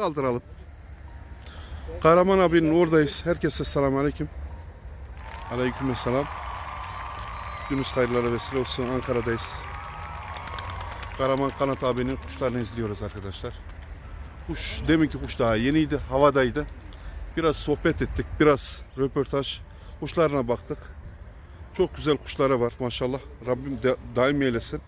kaldıralım. Kahraman abinin oradayız. Herkese selam aleyküm. Aleyküm selam. Yunus hayırlara vesile olsun. Ankara'dayız. Kahraman Kanat abinin kuşlarını izliyoruz arkadaşlar. Kuş, deminki kuş daha yeniydi, havadaydı. Biraz sohbet ettik, biraz röportaj. Kuşlarına baktık. Çok güzel kuşlara var maşallah. Rabbim de, daim eylesin.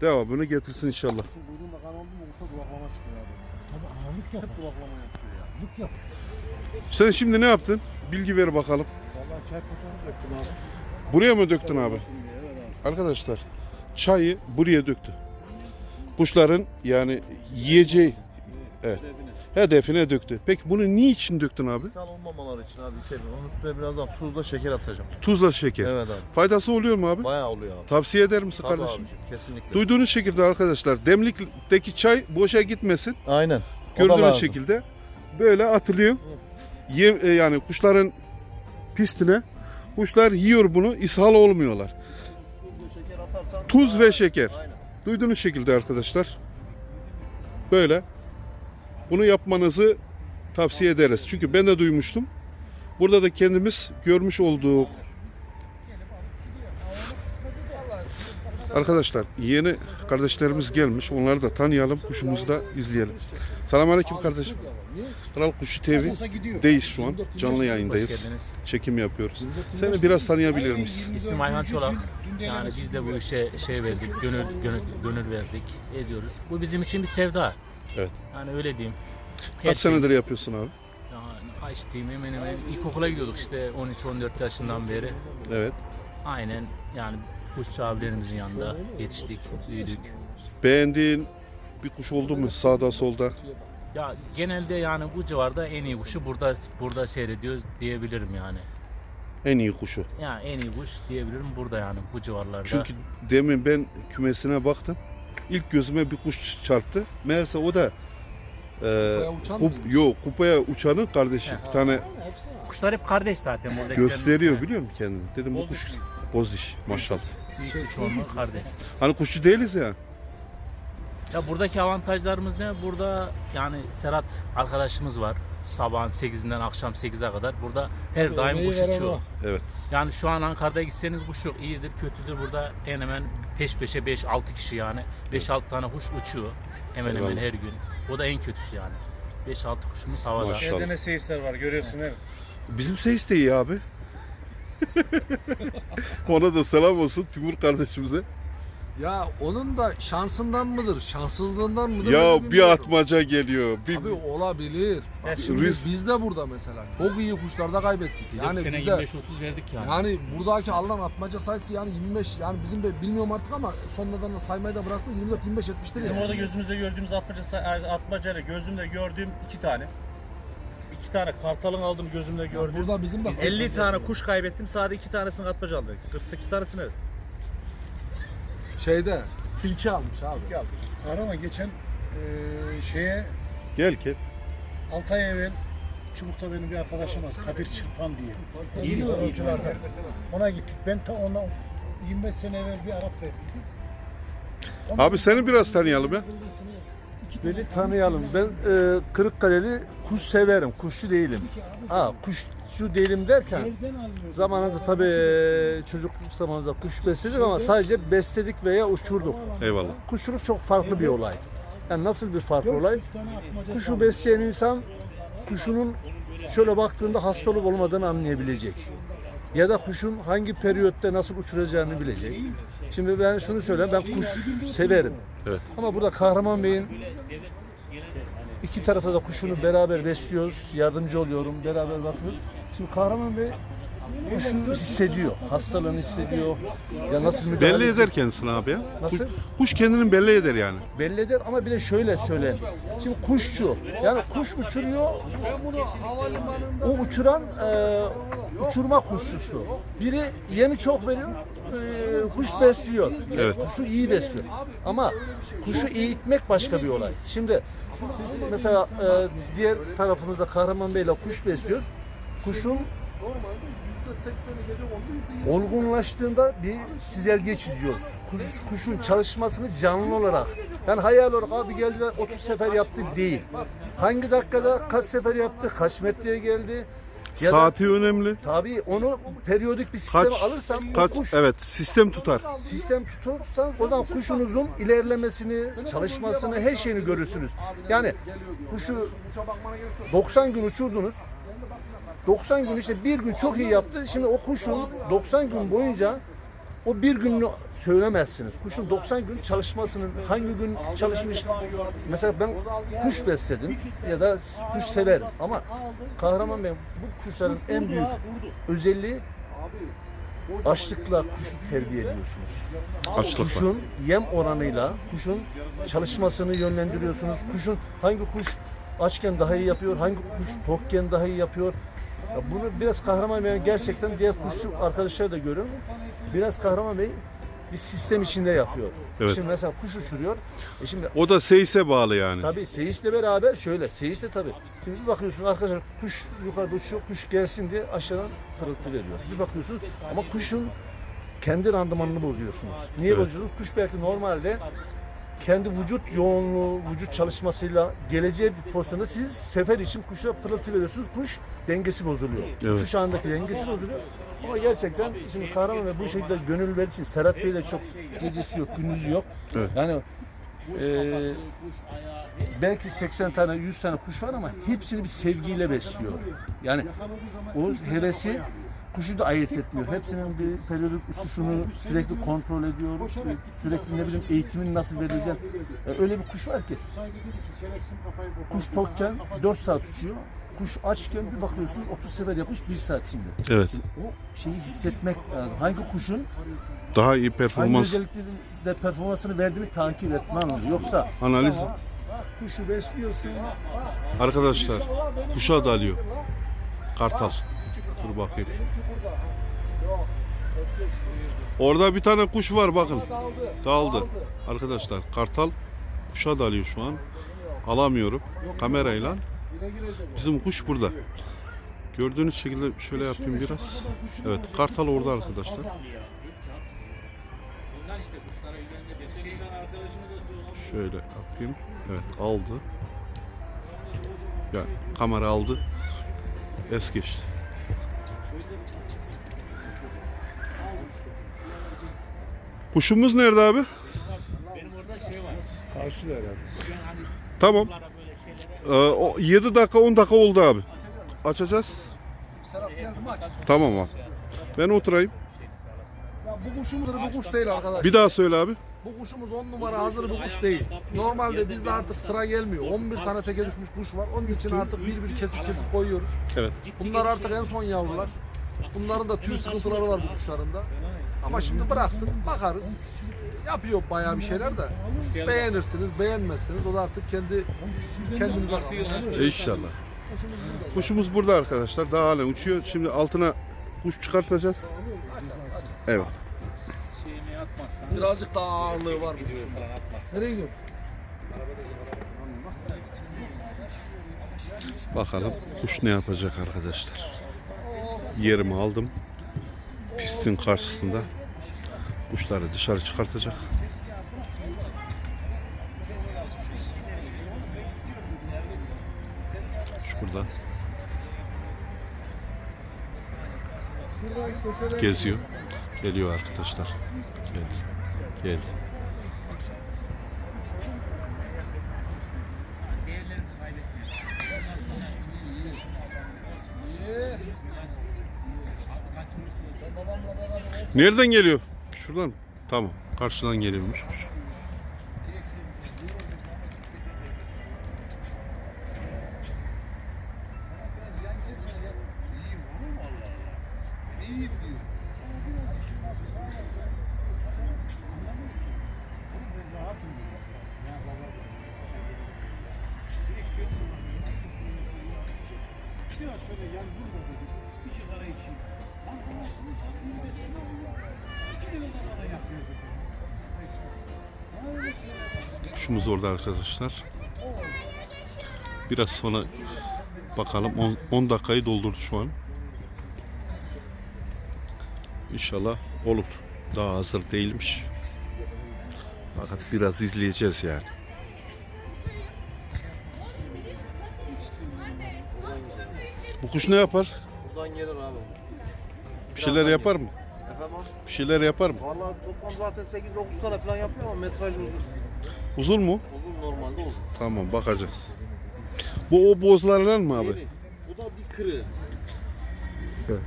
Devamını getirsin inşallah. Şu kuyruğunda kan oldu mu kuşa duraklama çıkıyor abi. Ağırlık yap. Duraklama yapıyor ya. Ağırlık yap. Sen şimdi ne yaptın? Bilgi ver bakalım. Vallahi çay posunu döktüm abi. Buraya mı döktün abi? Arkadaşlar çayı buraya döktü. Kuşların yani yiyeceği Evet. hedefine döktü. Peki bunu niçin döktün abi? Sal olmamaları için abi Selim. Onun üstüne birazdan tuzla şeker atacağım. Tuzla şeker. Evet abi. Faydası oluyor mu abi? Bayağı oluyor abi. Tavsiye eder misin Tabii kardeşim? abicim, kesinlikle. Duyduğunuz şekilde arkadaşlar demlikteki çay boşa gitmesin. Aynen. Gördüğünüz şekilde böyle atılıyor. Yem, e, yani kuşların pistine kuşlar yiyor bunu ishal olmuyorlar. Tuz ve şeker. Aynen. Duyduğunuz şekilde arkadaşlar. Böyle. Bunu yapmanızı tavsiye ederiz. Çünkü ben de duymuştum. Burada da kendimiz görmüş olduğu Arkadaşlar yeni kardeşlerimiz gelmiş. Onları da tanıyalım. Kuşumuzu da izleyelim. Selamünaleyküm kardeşim. Kral Kuşu TV deyiz şu an. Canlı yayındayız. Çekim yapıyoruz. Seni biraz tanıyabilir miyiz? İsmim Ayhan Çolak. Yani biz de bu işe şey verdik, gönül, gönül, gönül verdik, ediyoruz. Bu bizim için bir sevda. Evet. Yani öyle diyeyim. Her Kaç şey- senedir yapıyorsun abi? Yani diyeyim hemen hemen ilkokula gidiyorduk işte 13-14 yaşından beri. Evet. Aynen yani kuşçu abilerimizin yanında yetiştik, büyüdük. Beğendiğin bir kuş oldu mu sağda solda? Ya genelde yani bu civarda en iyi kuşu burada burada seyrediyoruz diyebilirim yani. En iyi kuşu. Yani en iyi kuş diyebilirim burada yani bu civarlarda. Çünkü demin ben kümesine baktım. İlk gözüme bir kuş çarptı. Meğerse o da e, kup, yok kupaya uçanın kardeşi. Bir tane kuşlar hep kardeş zaten burada. gösteriyor biliyor musun kendini? Dedim bu kuş boz diş maşallah. Büyük çoğunluğu kardeş. Hani kuşçu değiliz ya. Ya buradaki avantajlarımız ne? Burada yani Serhat arkadaşımız var. Sabahın 8'inden akşam 8'e kadar burada her daim kuş uçuyor. Evet. Yani şu an Ankara'da gitseniz kuş yok. İyidir, kötüdür. Burada en hemen peş peşe 5-6 kişi yani. 5-6 tane kuş uçuyor. Hemen hemen Eyvallah. her gün. O da en kötüsü yani. 5-6 kuşumuz havada. Maşallah. Evde ne seyisler var görüyorsun değil mi? Bizim ses de iyi abi. Ona da selam olsun Timur kardeşimize. Ya onun da şansından mıdır, şanssızlığından mıdır? Ya bir atmaca geliyor. Bir, Abi olabilir. Bak şimdi risk- biz de burada mesela çok iyi kuşlar da kaybettik. Biz Yani sene biz de 25-30 verdik yani. yani buradaki alınan atmaca sayısı yani 25 yani bizim de bilmiyorum artık ama sonradan da saymayı da bıraktık 24 25 etmiştir Bizim yani. orada gözümüzde gördüğümüz atmaca, atmacayla gözümde gördüğüm iki tane. İki tane kartalın aldım gözümde Ya gördüm. Burada bizim de 50 tane kuş kaybettim sadece iki tanesini atmaca aldım. 48 tanesini evet. şeyde tilki almış abi. İki aldım. Kahraman geçen eee şeye Gel gel. 6 ay evvel Çubuk'ta benim bir arkadaşım var Kadir Çırpan diye. İyi oyunculardan. Ona gittik. Ben ta ona 25 sene evvel bir Arap verdim. Abi seni biraz tanıyalım ya. Beni tanıyalım. Ben e, Kırıkkaleli kuş severim. Kuşçu değilim. Ha kuşçu değilim derken zamanında tabii çocukluk zamanında kuş besledik ama sadece besledik veya uçurduk. Eyvallah. Kuşçuluk çok farklı bir olay. Yani nasıl bir farklı olay? Kuşu besleyen insan kuşunun şöyle baktığında hastalık olmadığını anlayabilecek. Ya da kuşun hangi periyotta nasıl uçuracağını bilecek. Şimdi ben şunu söyleyeyim, ben kuş severim. Evet. Ama burada Kahraman Bey'in iki tarafa da kuşunu beraber besliyoruz, yardımcı oluyorum, beraber bakıyoruz. Şimdi Kahraman Bey hissediyor, hastalığını hissediyor. Ya nasıl müdahale Belli eder kendisini abi ya. Nasıl? Kuş, kuş kendini belli eder yani. belli eder ama bir de şöyle söyle. Şimdi kuşçu, yani kuş uçuruyor, o uçuran e, uçurma kuşçusu. Biri yemi çok veriyor, e, kuş besliyor. Evet. Kuşu iyi besliyor. Ama kuşu eğitmek başka bir olay. Şimdi biz mesela e, diğer tarafımızda Kahraman Bey'le kuş besliyoruz. Kuşun %80'i gece kondu. %20'si olgunlaştığında bir çizelge çiziyoruz. Kuş, kuşun çalışmasını canlı olarak. Yani hayal olarak abi geldi ve 30 sefer yaptı değil. Hangi dakikada kaç sefer yaptı, kaç metreye geldi. Ya da Saati önemli. tabii onu periyodik bir sisteme Kaç, alırsam kaç, kuş evet sistem tutar. sistem tutursan o zaman kuşunuzun ilerlemesini, çalışmasını, her şeyini görürsünüz. Yani kuşu 90 gün uçurdunuz. 90 gün işte bir gün çok iyi yaptı. Şimdi o kuşun 90 gün boyunca o bir gününü söylemezsiniz. Kuşun 90 gün çalışmasının hangi gün çalışmış mesela ben kuş besledim ya da kuş severim ama Kahraman Bey bu kuşların en büyük özelliği açlıkla kuşu terbiye ediyorsunuz. Açlıkla. Kuşun yem oranıyla kuşun çalışmasını yönlendiriyorsunuz. Kuşun hangi kuş açken daha iyi yapıyor, hangi kuş tokken daha iyi yapıyor. Ya bunu biraz Kahraman Bey gerçekten diğer kuşçu arkadaşlar da görüyorum. Biraz Kahraman Bey bir sistem içinde yapıyor. Evet. Şimdi mesela kuş uçuruyor. E şimdi O da seyise bağlı yani. Tabii seyisle beraber şöyle, seyisle tabii. Şimdi bir bakıyorsunuz arkadaşlar kuş yukarıda uçuyor, kuş gelsin diye aşağıdan pırıltı veriyor. Bir bakıyorsunuz ama kuşun kendi randımanını bozuyorsunuz. Niye Evet. bozuyorsunuz? Kuş belki normalde kendi vücut yoğunluğu, vücut çalışmasıyla geleceği bir pozisyonda siz sefer için kuşa pırıltı veriyorsunuz. Kuş dengesi bozuluyor. Evet. Uçuş anındaki dengesi bozuluyor. Ama gerçekten şimdi Kahraman ve bu şekilde gönül verdiği için Serhat Bey de çok gecesi yok, gündüzü yok. Evet. Yani eee belki 80 tane 100 tane kuş var ama hepsini bir sevgiyle besliyor. Yani o hevesi kuşu da ayırt etmiyor. Hepsinin bir periyodik uçuşunu sürekli kontrol ediyor. Sürekli ne bileyim eğitimin nasıl verileceğini. Yani öyle bir kuş var ki kuş tokken 4 saat uçuyor. Kuş açken bir bakıyorsunuz 30 sefer yapmış 1 saat içinde. Evet. O şeyi hissetmek lazım. Hangi kuşun Daha iyi hangi performans özelliklerinde performansını verdiğini takip etmen lazım. Yoksa analiz. kuşu besliyorsun. Arkadaşlar kuşa dalıyor. Kartal. Dur bakayım. Orada bir tane kuş var bakın. Daldı. Arkadaşlar kartal kuşa dalıyor şu an. Alamıyorum kamerayla. Bizim kuş burada. Gördüğünüz şekilde şöyle yapayım biraz. Evet kartal orada arkadaşlar. Şöyle yapayım. Evet aldı. Ya kamera aldı. Es geçti. Kuşumuz nerede abi? Benim orada şey var. Karşılar yani. hani Tamam. Ee, o 7 dakika 10 dakika oldu abi. Açacağız. Serap geldi mi aç. Tamam abi. Ben oturayım. Ya bu kuşumuz bu kuş değil arkadaş. Bir daha söyle abi. Bu kuşumuz 10 numara hazır bir kuş değil. Normalde bizde artık sıra gelmiyor. 11 tane teke düşmüş kuş var. Onun için artık bir bir kesip kesip koyuyoruz. Evet. Bunlar artık en son yavrular. Bunların da tüy sıkıntıları var bu kuşların da. Ama şimdi bıraktık, bakarız. Yapıyor bayağı bir şeyler de. Beğenirsiniz, beğenmezsiniz. O da artık kendi kendinize kalmış. İnşallah. Kuşumuz burada arkadaşlar. Daha halen uçuyor. Şimdi altına kuş çıkartacağız. Evet. Atmazsan Birazcık daha ağırlığı var atmazsan. Nereye gidiyor? Bakalım kuş ne yapacak arkadaşlar. Yerimi aldım. Pistin karşısında. Kuşları dışarı çıkartacak. Şurada. Geziyor. Geliyor arkadaşlar. Geldi. Geldi. Nereden geliyor? Şuradan. Tamam. Karşıdan geliyormuş Kuşumuz orada arkadaşlar. Biraz sonra bakalım 10 dakikayı doldurdu şu an. İnşallah olur. Daha hazır değilmiş. Fakat biraz izleyeceğiz yani. Bu kuş ne yapar? Buradan gelir abi. Bir şeyler yapar mı? Efendim? Bir şeyler yapar mı? Valla toplam zaten 8-9 tane falan yapıyor ama metraj uzun. Uzun mu? Uzun normalde uzun. Tamam bakacağız. Bu o bozlardan mı abi? Yeni. Bu da bir kırığı. Evet.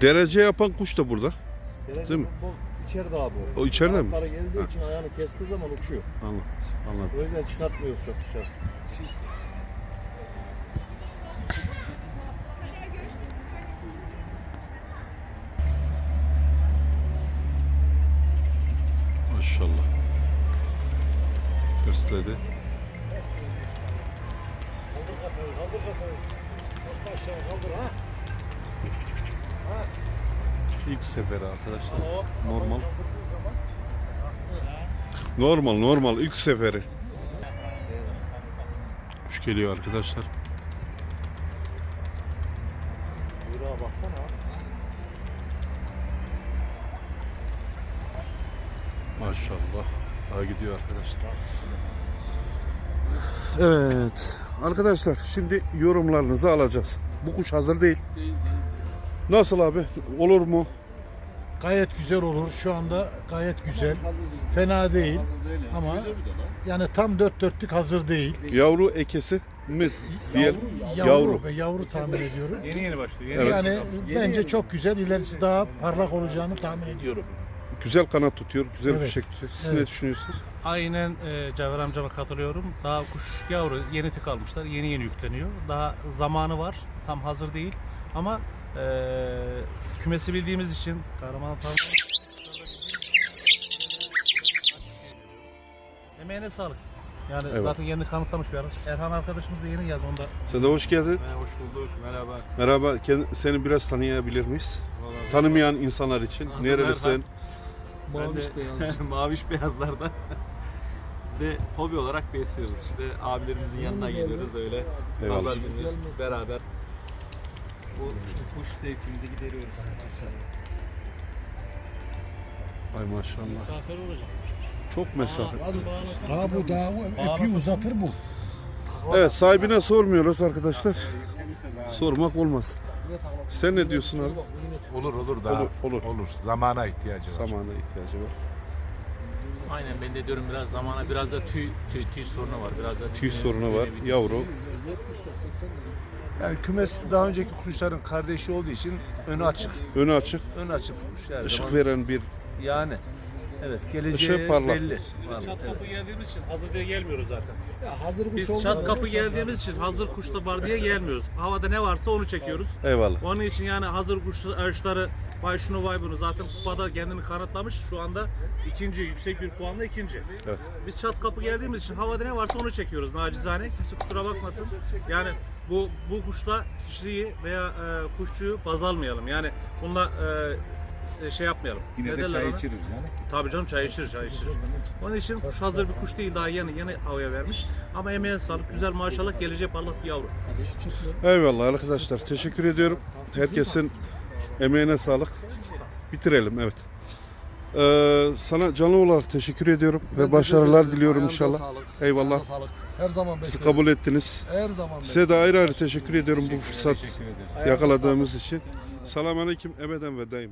Derece yapan kuş da burada. Derece Değil mi? İçeride abi. O içeride mi? Kanatları geldiği Ha. için ayağını kestiği zaman uçuyor. Anladım. Anladım. O yüzden çıkartmıyoruz çok dışarı. Maşallah. Hırsledi. Kaldır kafayı, kaldır kafayı. Kalk aşağı kaldır ha. İlk seferi arkadaşlar. Normal. Normal normal ilk seferi. Kuş geliyor arkadaşlar. Daha gidiyor arkadaşlar. Evet. Arkadaşlar şimdi yorumlarınızı alacağız. Bu kuş hazır değil. Nasıl abi? Olur mu? Gayet güzel olur. Şu anda gayet güzel. Fena değil. Ama yani tam dört dörtlük hazır değil. Yavru ekesi mi? Diğer Yavru, yavru. ve yavru tahmin ediyorum. Yeni yeni başlıyor. Yeni Evet. Yani bence çok güzel. İlerisi daha parlak olacağını tahmin ediyorum. Güzel kanat tutuyor, güzel bir Evet. şey tutuyor. Siz ne Evet. düşünüyorsunuz? Aynen e, Caver amcama katılıyorum. Daha kuş yavru yeni tık almışlar. Yeni yeni yükleniyor. Daha zamanı var. Tam hazır değil. Ama e, kümesi bildiğimiz için kahraman Emeğine sağlık. Yani Evet. zaten yeni kanıtlamış bir arkadaş. Erhan arkadaşımız da yeni geldi. Onda Sen de hoş geldin. hoş bulduk. Merhaba. Merhaba. Seni biraz tanıyabilir miyiz? Tanımayan insanlar için. Nerelisin? Maviş beyaz. Maviş beyazlardan. Biz de hobi olarak besliyoruz işte. Abilerimizin yanına geliyoruz öyle. Eyvallah. Pazar günü beraber. Bu kuş zevkimizi gideriyoruz. Ay maşallah. misafir olacak. Çok mesafe. Daha bu daha epey uzatır bu. Evet sahibine sormuyoruz arkadaşlar. Sormak olmaz. Sen ne diyorsun abi? Olur olur daha Olur, olur. olur. Zamana ihtiyacı var. Zamana ihtiyacı var. Aynen ben de diyorum biraz zamana biraz da tüy tüy, tüy sorunu var. Biraz da Tüy sorunu var. tüy- Yavru. Yani kümes daha önceki kuşların kardeşi olduğu için önü açık. Önü açık. Önü açık kuş her ışık zaman. veren bir Yani. Evet geleceği Işığı parlak. belli. Biz çat kapı geldiğimiz için hazır diye gelmiyoruz zaten. Hazır Biz çat kapı geldiğimiz için hazır kuşta var diye gelmiyoruz. Havada ne varsa onu çekiyoruz. eyvallah. Onun için yani hazır kuş ağaçları vay şunu vay bunu zaten kupada kendini kanıtlamış. Şu anda ikinci yüksek bir puanla ikinci. Evet. Biz çat kapı geldiğimiz için havada ne varsa onu çekiyoruz nacizane. Kimse kusura bakmasın. Yani bu bu kuşla kişiliği veya e, kuşçuyu baz almayalım. Yani bununla e, şey yapmayalım. Yine Ne de çay ona? içiriz yani. Tabii canım çay içir, çay içir. Onun için kuş hazır bir kuş değil daha yeni yeni havaya vermiş. Ama emeğe sağlık, güzel maşallah geleceğe parlak bir yavru. Eyvallah arkadaşlar. Teşekkür ediyorum. Herkesin emeğine sağlık. Bitirelim evet. Ee, sana canlı olarak teşekkür ediyorum ve başarılar diliyorum inşallah. Sağlık. Eyvallah. Sağlık. Her zaman bekleriz. kabul ettiniz. Her zaman Size de ayrı ayrı teşekkür ediyorum bu fırsat Teşekkür yakaladığımız için. Selamun Aleyküm ebeden ve daim.